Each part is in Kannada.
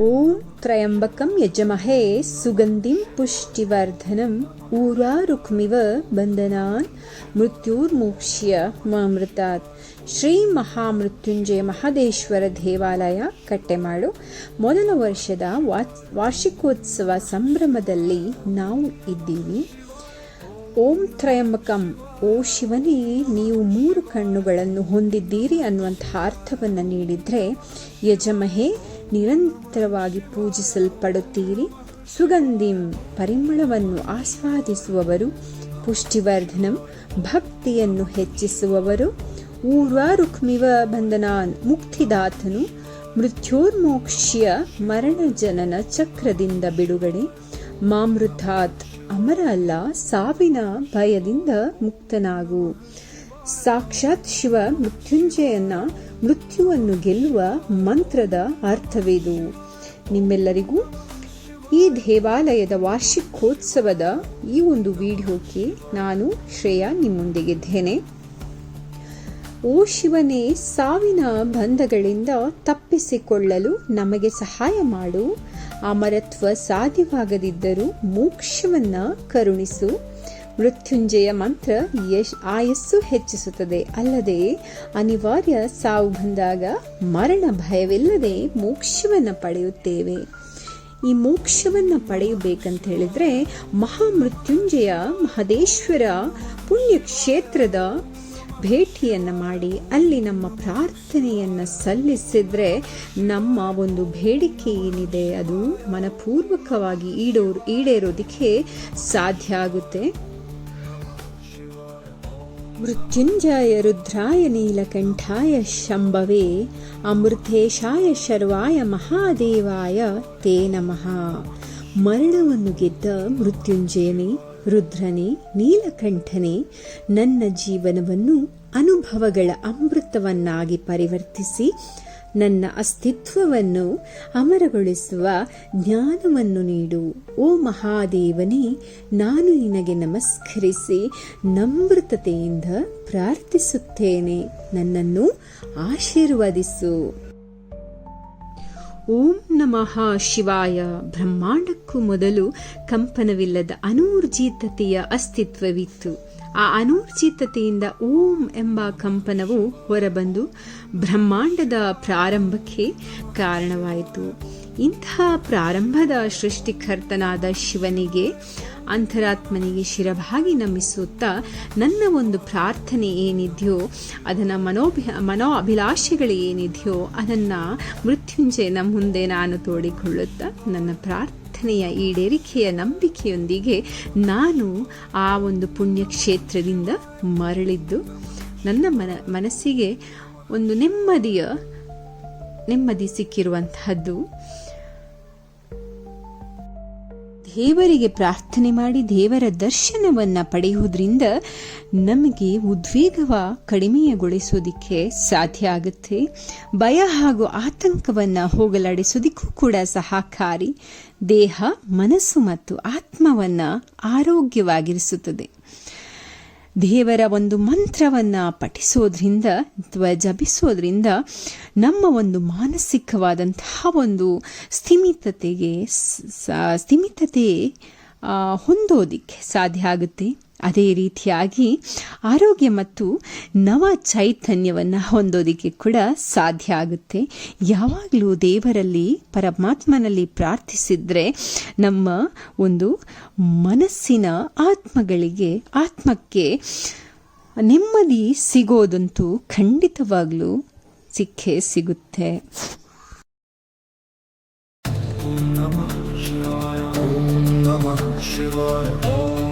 ಓಂ ತ್ರಯಂಬಕಂ ಯಜಮಹೇ ಸುಗಂಧಿಂ ಪುಷ್ಟಿವರ್ಧನಂ ಊರಾರುಕ್ಮಿವ ಬಂಧನಾನ್ ಮೃತ್ಯುರ್ಮೋಕ್ಷ್ಯ ಮಾಮೃತಾತ್ ಶ್ರೀ ಮಹಾಮೃತ್ಯುಂಜಯ ಮಹದೇಶ್ವರ ದೇವಾಲಯ ಕಟ್ಟೆಮಾಡು ಮೊದಲ ವರ್ಷದ ವಾರ್ಷಿಕೋತ್ಸವ ಸಂಭ್ರಮದಲ್ಲಿ ನಾವು ಇದ್ದೀವಿ। ಓಂ ತ್ರಯಂಬಕಂ ಓ ಶಿವನೇ, ನೀವು ಮೂರು ಕಣ್ಣುಗಳನ್ನು ಹೊಂದಿದ್ದೀರಿ ಅನ್ನುವಂಥ ಅರ್ಥವನ್ನು ನೀಡಿದರೆ, ಯಜಮಹೇ ನಿರಂತರವಾಗಿ ಪೂಜಿಸಲ್ಪಡುತ್ತೀರಿ. ಸುಗಂಧಿಂ ಪರಿಮಳವನ್ನು ಆಸ್ವಾದಿಸುವವರು, ಪುಷ್ಟಿವರ್ಧನಂ ಭಕ್ತಿಯನ್ನು ಹೆಚ್ಚಿಸುವವರು ಊರ್ವಾರುಕ್ಮಿವ ಬಂಧನಾನ್ ಮುಕ್ತಿದಾತನು, ಮೃತ್ಯೋರ್ಮೋಕ್ಷ್ಯ ಮರಣ ಜನನ ಚಕ್ರದಿಂದ ಬಿಡುಗಡೆ, ಮಾಮೃತಾತ್ ಅಮರ ಅಲ್ಲ ಸಾವಿನ ಭಯದಿಂದ ಮುಕ್ತನಾಗು. ಸಾಕ್ಷಾತ್ ಶಿವ ಮೃತ್ಯುಂಜಯನ ಮೃತ್ಯುವನ್ನು ಗೆಲ್ಲುವ ಮಂತ್ರದ ಅರ್ಥವಿದು. ನಿಮ್ಮೆಲ್ಲರಿಗೂ ಈ ದೇವಾಲಯದ ವಾರ್ಷಿಕೋತ್ಸವದ ಈ ಒಂದು ವಿಡಿಯೋಕ್ಕೆ ನಾನು ಶ್ರೇಯಾ ನಿಮ್ಮೊಂದಿಗಿದ್ದೇನೆ ಓ ಶಿವನೇ, ಸಾವಿನ ಬಂಧಗಳಿಂದ ತಪ್ಪಿಸಿಕೊಳ್ಳಲು ನಮಗೆ ಸಹಾಯ ಮಾಡು. ಅಮರತ್ವ ಸಾಧ್ಯವಾಗದಿದ್ದರೂ ಮೋಕ್ಷವನ್ನು ಕರುಣಿಸು. ಮೃತ್ಯುಂಜಯ ಮಂತ್ರ ಯಶ್ ಆಯಸ್ಸು ಹೆಚ್ಚಿಸುತ್ತದೆ. ಅಲ್ಲದೆ ಅನಿವಾರ್ಯ ಸಾವು ಬಂದಾಗ ಮರಣ ಭಯವಿಲ್ಲದೆ ಮೋಕ್ಷವನ್ನು ಪಡೆಯುತ್ತೇವೆ. ಈ ಮೋಕ್ಷವನ್ನು ಪಡೆಯಬೇಕಂತ ಹೇಳಿದ್ರೆ ಮಹಾಮೃತ್ಯುಂಜಯ ಮಹದೇಶ್ವರ ಪುಣ್ಯಕ್ಷೇತ್ರದ ಭೇಟಿಯನ್ನು ಮಾಡಿ ಅಲ್ಲಿ ನಮ್ಮ ಪ್ರಾರ್ಥನೆಯನ್ನು ಸಲ್ಲಿಸಿದರೆ ನಮ್ಮ ಒಂದು ಬೇಡಿಕೆ ಏನಿದೆ ಅದು ಮನಪೂರ್ವಕವಾಗಿ ಈಡೋರು ಈಡೇರೋದಕ್ಕೆ ಸಾಧ್ಯ ಆಗುತ್ತೆ. ಮೃತ್ಯುಂಜಯ ರುದ್ರಾಯ ನೀಲಕಂಠಾಯ ಶಂಭವೇ ಅಮೃತೇಶಾಯ ಶರ್ವಾಯ ಮಹಾದೇವಾಯ ತೇ ನಮಃ. ಮರಣವನ್ನು ಗೆದ್ದ ಮೃತ್ಯುಂಜಯನೇ, ರುದ್ರನೇ, ನೀಲಕಂಠನೆ ನನ್ನ ಜೀವನವನ್ನು ಅನುಭವಗಳ ಅಮೃತವನ್ನಾಗಿ ಪರಿವರ್ತಿಸಿ ನನ್ನ ಅಸ್ತಿತ್ವವನ್ನು ಅಮರಗೊಳಿಸುವ ಜ್ಞಾನವನ್ನು ನೀಡು. ಓ ಮಹಾದೇವನೇ ನಾನು ನಿನಗೆ ನಮಸ್ಕರಿಸಿ ನಮೃತತೆಯಿಂದ ಪ್ರಾರ್ಥಿಸುತ್ತೇನೆ. ನನ್ನನ್ನು ಆಶೀರ್ವದಿಸು. ಓಂ ನಮಃ ಶಿವಾಯ. ಬ್ರಹ್ಮಾಂಡಕ್ಕೂ ಮೊದಲು ಕಂಪನವಿಲ್ಲದ ಅನೂರ್ಜಿತತೆಯ ಅಸ್ತಿತ್ವವಿತ್ತು. ಆ ಅನೂರ್ಜಿತತೆಯಿಂದ ಓಂ ಎಂಬ ಕಂಪನವು ಹೊರಬಂದು ಬ್ರಹ್ಮಾಂಡದ ಪ್ರಾರಂಭಕ್ಕೆ ಕಾರಣವಾಯಿತು. ಇಂತಹ ಪ್ರಾರಂಭದ ಸೃಷ್ಟಿಕರ್ತನಾದ ಶಿವನಿಗೆ ಅಂತರಾತ್ಮನಿಗೆ ಶಿರಭಾಗಿ ನಮಿಸುತ್ತಾ ನನ್ನ ಒಂದು ಪ್ರಾರ್ಥನೆ ಏನಿದೆಯೋ, ಅದನ್ನು ಮನೋಭಿ ಮನೋ ಅಭಿಲಾಷೆಗಳು ಏನಿದೆಯೋ, ಅದನ್ನು ಮೃತ್ಯುಂಜಯನ ಮುಂದೆ ನಾನು ತೋಡಿಕೊಳ್ಳುತ್ತಾ ನನ್ನ ಪ್ರಾರ್ಥನೆಯ ಈಡೇರಿಕೆಯ ನಂಬಿಕೆಯೊಂದಿಗೆ ನಾನು ಆ ಒಂದು ಪುಣ್ಯಕ್ಷೇತ್ರದಿಂದ ಮರಳಿದ್ದು, ನನ್ನ ಮನ, ಮನಸ್ಸಿಗೆ ಒಂದು ನೆಮ್ಮದಿಯ, ನೆಮ್ಮದಿ ಸಿಕ್ಕಿರುವಂತಹದ್ದು. ದೇವರಿಗೆ ಪ್ರಾರ್ಥನೆ ಮಾಡಿ ದೇವರ ದರ್ಶನವನ್ನ ಪಡೆಯುವುದರಿಂದ ನಮಗೆ ಉದ್ವೇಗವ ಕಡಿಮೆಗೊಳಿಸೋದಿಕ್ಕೆ ಸಾಧ್ಯ ಆಗುತ್ತೆ. ಭಯ ಹಾಗೂ ಆತಂಕವನ್ನ ಹೋಗಲಾಡಿಸೋದಿಕ್ಕೂ ಕೂಡ ಸಹಕಾರಿ. ದೇಹ, ಮನಸ್ಸು ಮತ್ತು ಆತ್ಮವನ್ನ ಆರೋಗ್ಯವಾಗಿರಿಸುತ್ತದೆ. ದೇವರ ಒಂದು ಮಂತ್ರವನ್ನ ಪಠಿಸೋದ್ರಿಂದ, ಅಥವಾ ಜಪಿಸೋದ್ರಿಂದ ನಮ್ಮ ಒಂದು ಮಾನಸಿಕವಾದಂತಹ ಒಂದು ಸ್ಥಿಮಿತತೆಗೆ ಸ್ಥಿಮಿತತೆ ಹೊಂದೋದಿಕ್ಕೆ ಸಾಧ್ಯ ಆಗುತ್ತೆ. ಅದೇ ರೀತಿಯಾಗಿ ಆರೋಗ್ಯ ಮತ್ತು ನವ ಚೈತನ್ಯವನ್ನು ಹೊಂದೋದಕ್ಕೆ ಕೂಡ ಸಾಧ್ಯ ಆಗುತ್ತೆ. ಯಾವಾಗಲೂ ದೇವರಲ್ಲಿ, ಪರಮಾತ್ಮನಲ್ಲಿ ಪ್ರಾರ್ಥಿಸಿದರೆ ನಮ್ಮ ಒಂದು ಮನಸ್ಸಿನ ಆತ್ಮಗಳಿಗೆ, ಆತ್ಮಕ್ಕೆ ನೆಮ್ಮದಿ ಸಿಗೋದಂತೂ ಖಂಡಿತವಾಗಲೂ ಸಿಕ್ಕೇ ಸಿಗುತ್ತೆ. ಓಂ ನಮಃ ಶಿವಾಯ, ಓಂ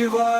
співає.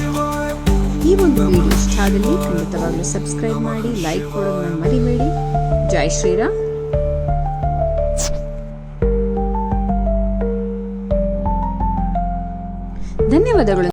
ಆದಲ್ಲಿ ಖಂಡಿತವಾಗ್ಲೂ ಸಬ್ಸ್ಕ್ರೈಬ್ ಮಾಡಿ ಲೈಕ್ ಕೊಡೋದನ್ನ ಮರಿಬೇಡಿ. ಜೈ ಶ್ರೀರಾಮ್. ಧನ್ಯವಾದಗಳು.